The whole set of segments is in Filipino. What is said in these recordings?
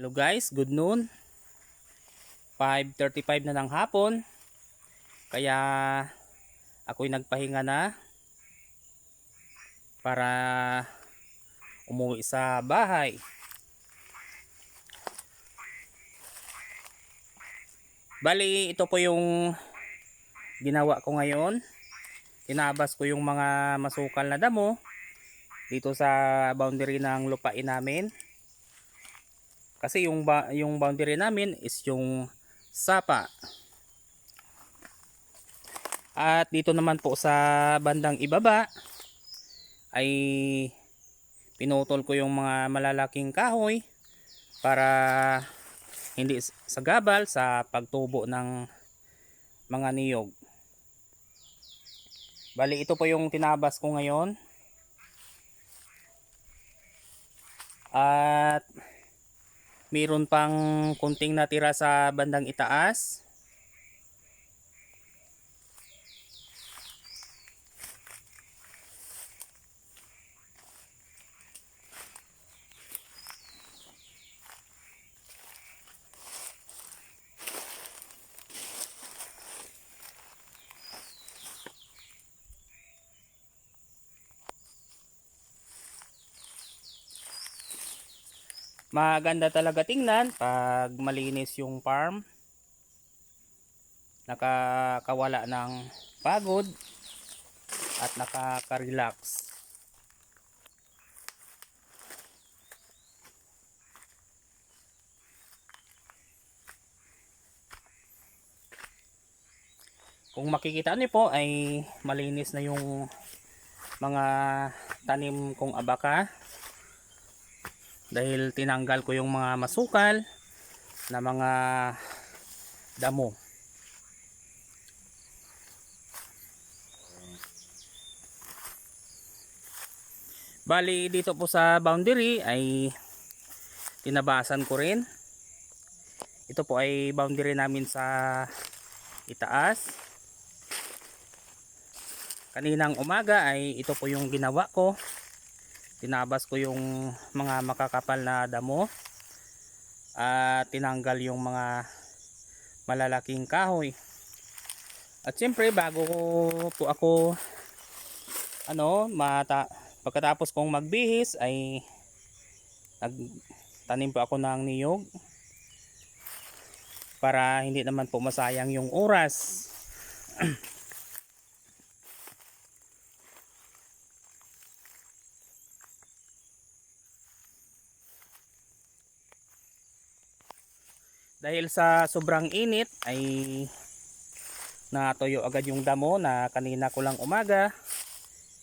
Hello guys, good noon. 5.35 na ng hapon. Kaya ako'y nagpahinga na para umuwi sa bahay. Bali, ito po yung ginawa ko ngayon. Tinabas ko yung mga masukal na damo dito sa boundary ng lupain namin. Kasi yung yung boundary namin is yung sapa. At dito naman po sa bandang ibaba ay pinutol ko yung mga malalaking kahoy para hindi sa gabal sa pagtubo ng mga niyog. Bali ito po yung tinabas ko ngayon. At Meron pang kunting natira sa bandang itaas. Maganda talaga tingnan pag malinis yung farm. Nakakawala ng pagod at nakaka-relax. Kung makikita niyo po ay malinis na yung mga tanim kong abaka dahil tinanggal ko yung mga masukal na mga damo. Bali dito po sa boundary ay tinabasan ko rin. Ito po ay boundary namin sa itaas. Kaninang umaga ay ito po yung ginawa ko tinabas ko yung mga makakapal na damo at tinanggal yung mga malalaking kahoy. At siyempre bago ko po ako ano mata pagkatapos kong magbihis ay nagtanim po ako ng niyog para hindi naman po masayang yung oras dahil sa sobrang init ay natuyo agad yung damo na kanina ko lang umaga.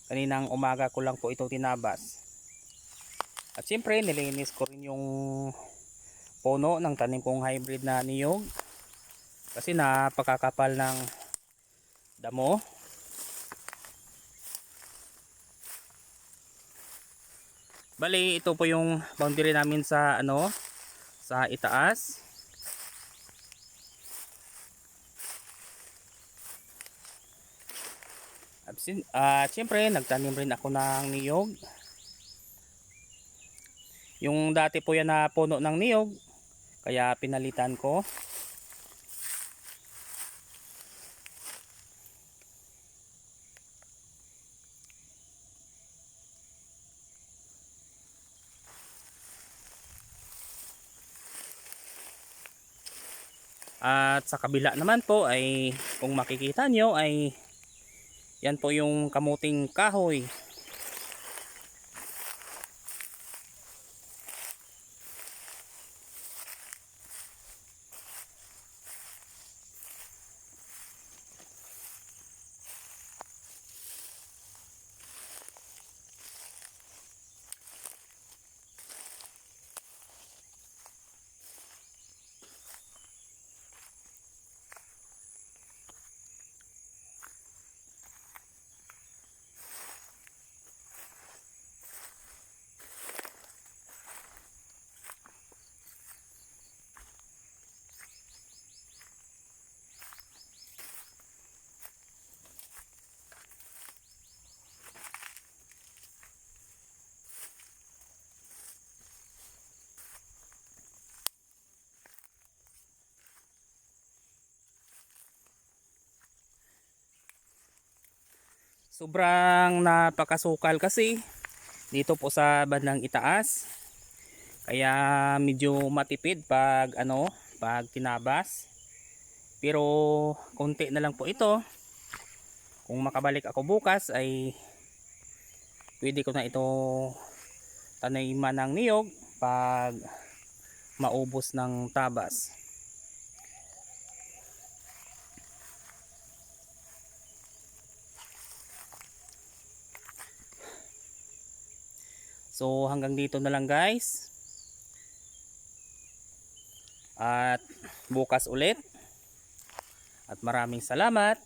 Kaninang umaga ko lang po ito tinabas. At siyempre nilinis ko rin yung puno ng tanim kong hybrid na niyog. Kasi napakakapal ng damo. Bali ito po yung boundary namin sa ano sa itaas At uh, siyempre, nagtanim rin ako ng niyog. Yung dati po yan na puno ng niyog, kaya pinalitan ko. At sa kabila naman po ay kung makikita nyo ay yan po yung kamuting kahoy. Sobrang napakasukal kasi dito po sa bandang itaas. Kaya medyo matipid pag ano, pag tinabas. Pero konti na lang po ito. Kung makabalik ako bukas ay pwede ko na ito taniman ng niyog pag maubos ng tabas. So hanggang dito na lang guys. At bukas ulit. At maraming salamat.